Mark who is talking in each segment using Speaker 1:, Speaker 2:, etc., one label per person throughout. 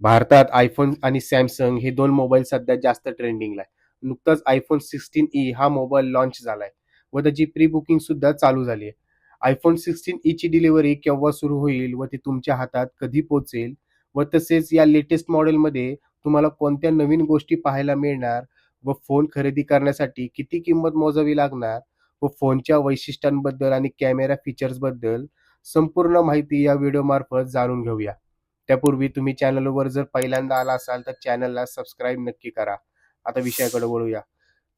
Speaker 1: भारतात आयफोन आणि सॅमसंग हे दोन मोबाईल सध्या जास्त ट्रेंडिंगला आहे नुकताच आयफोन सिक्स्टीन ई हा मोबाईल लॉन्च झालाय व त्याची प्री बुकिंग सुद्धा चालू झाली आहे. आयफोन सिक्स्टीन ई ची डिलिव्हरी केव्हा सुरू होईल व ती तुमच्या हातात कधी पोहोचेल व तसेच या लेटेस्ट मॉडेलमध्ये तुम्हाला कोणत्या नवीन गोष्टी पाहायला मिळणार व फोन खरेदी करण्यासाठी किती किंमत मोजावी लागणार व फोनच्या वैशिष्ट्यांबद्दल आणि कॅमेरा फीचर्सबद्दल संपूर्ण माहिती या व्हिडिओ मार्फत जाणून घेऊया. त्यापूर्वी तुम्ही चॅनलवर जर पहिल्यांदा आला असाल तर चॅनलला सबस्क्राईब नक्की करा. आता विषयाकडे वळूया.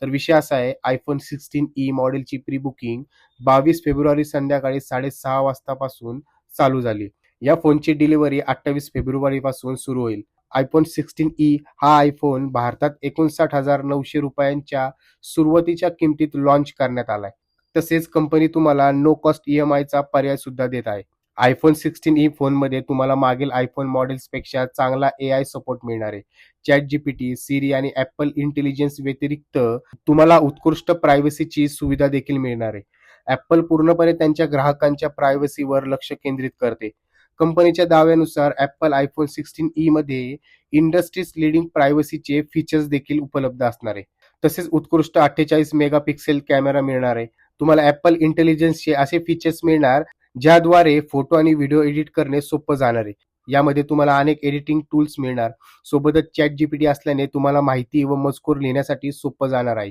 Speaker 1: तर विषय असा आहे आयफोन सिक्स्टीन ई मॉडेलची प्री बुकिंग बावीस फेब्रुवारी संध्याकाळी साडेसहा वाजतापासून चालू झाली. या फोनची डिलिव्हरी अठ्ठावीस फेब्रुवारी पासून सुरू होईल. आयफोन सिक्स्टीन ई हा आयफोन भारतात एकोणसाठ हजार नऊशे रुपयांच्या सुरुवातीच्या किमतीत लॉन्च करण्यात आलाय. तसेच कंपनी तुम्हाला नो कॉस्ट ई एम आयचा पर्याय सुद्धा देत आहे. आयफोन सिक्स्टीन ई फोनमध्ये तुम्हाला मागील आयफोन मॉडेल्सपेक्षा चांगला ए आय सपोर्ट मिळणार आहे. चॅट जीपीटी सिरी आणि ॲपल इंटेलिजन्स व्यतिरिक्त तुम्हाला उत्कृष्ट प्रायव्हसीची सुविधा देखील मिळणार आहे. ॲपल पूर्णपणे त्यांच्या ग्राहकांच्या प्रायव्हसीवर लक्ष केंद्रित करते. कंपनीच्या दाव्यानुसार ऍपल आयफोन सिक्स्टीन ई मध्ये इंडस्ट्रीज लिडिंग प्रायव्हसीचे फीचर्स देखील उपलब्ध असणार आहे. तसेच उत्कृष्ट अठ्ठेचाळीस मेगापिक्सेल कॅमेरा मिळणार आहे. तुम्हाला ऍपल इंटेलिजन्सचे असे फीचर्स मिळणार ज्याद्वारे फोटो आणि व्हिडिओ एडिट करणे सोपं जाणार आहे. यामध्ये तुम्हाला अनेक एडिटिंग टूल्स मिळणार. सोबतच चॅट जीपीटी असल्याने तुम्हाला माहिती व मजकूर लिहिण्यासाठी सोपं जाणार आहे.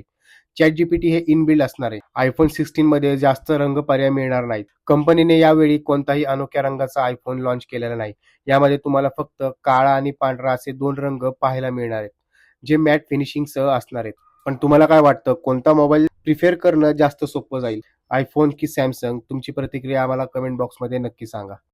Speaker 1: चॅट जीपीटी हे इनबिल्ड असणार आहे. आयफोन सिक्स्टीन मध्ये जास्त रंग पर्याय मिळणार नाहीत. कंपनीने यावेळी कोणताही अनोख्या रंगाचा आयफोन लॉन्च केलेला नाही. यामध्ये तुम्हाला फक्त काळा आणि पांढरा असे दोन रंग पाहायला मिळणार आहेत जे मॅट फिनिशिंग सह असणार आहेत. पण तुम्हाला काय वाटतं कोणता मोबाईल प्रिफेअर करणं जास्त सोपं जाईल? आयफोन की सॅमसंग तुमची प्रतिक्रिया आम्हाला कमेंट बॉक्समध्ये नक्की सांगा.